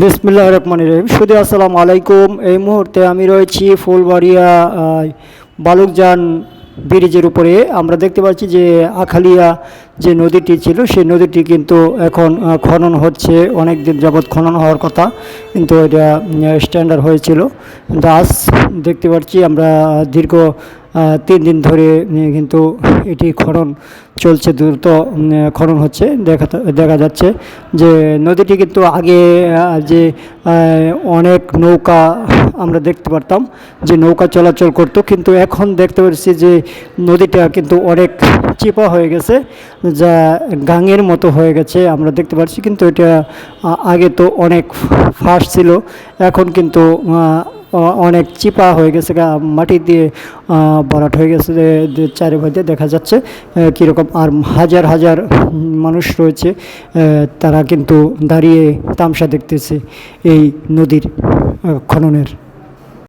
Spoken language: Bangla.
বিসমিল্লাহ রহমান রহিম। সুদী, আসসালামু আলাইকুম। এই মুহূর্তে আমি রয়েছি ফুলবাড়িয়া বালুকজান ব্রিজের উপরে। আমরা দেখতে পাচ্ছি যে আখালিয়া যে নদীটি ছিল, সেই নদীটি কিন্তু এখন খনন হচ্ছে। অনেক দিন যাবৎ খনন হওয়ার কথা, কিন্তু এটা স্ট্যান্ডার্ড হয়েছিল। আজ দেখতে পাচ্ছি আমরা দীর্ঘ তিন দিন ধরে কিন্তু এটি খনন চলছে, দ্রুত খনন হচ্ছে। দেখা দেখা যাচ্ছে যে নদীটি কিন্তু আগে যে অনেক নৌকা আমরা দেখতে পারতাম, যে নৌকা চলাচল করতো, কিন্তু এখন দেখতে পাচ্ছি যে নদীটা কিন্তু অনেক চিপা হয়ে গেছে, যা গাঙের মতো হয়ে গেছে, আমরা দেখতে পাচ্ছি কিন্তু এটা আগে তো অনেক ফাস্ট ছিল, এখন কিন্তু অনেক চিপা হয়ে গেছে মাটি দিয়ে ভরাট হয়ে গেছে চারিপাশে দেখা যাচ্ছে কীরকম আর হাজার হাজার মানুষ রয়েছে তারা কিন্তু দাঁড়িয়ে তামসা দেখতেছে এই নদীর খননের।